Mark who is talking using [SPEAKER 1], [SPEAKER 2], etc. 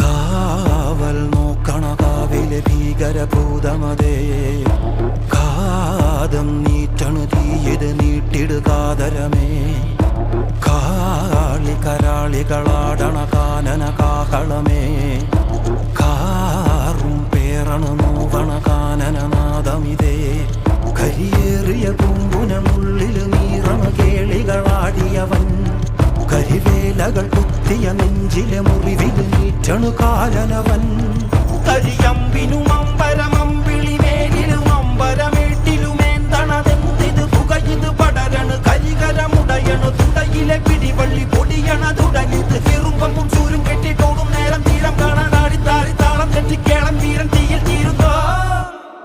[SPEAKER 1] കാവൽ നോക്കണ കാവിലെ ഭീകരഭൂതമതേ. കാതം നീറ്റണു തീയത് നീട്ടിടുകാതരമേ കാളി കരാളികളാടണ കാനന കാഹളമേ കാറും പേറണു വാരിയവൻ കരിവേലകൾ കുത്തിയ നെഞ്ചിലെ മുറിവിൽ നീറ്റണു കാലനവൻ. പടരണു കരികരമുടയണു തുടയിലെ പിടിവള്ളി പൊടിയണ തുടങ്ങി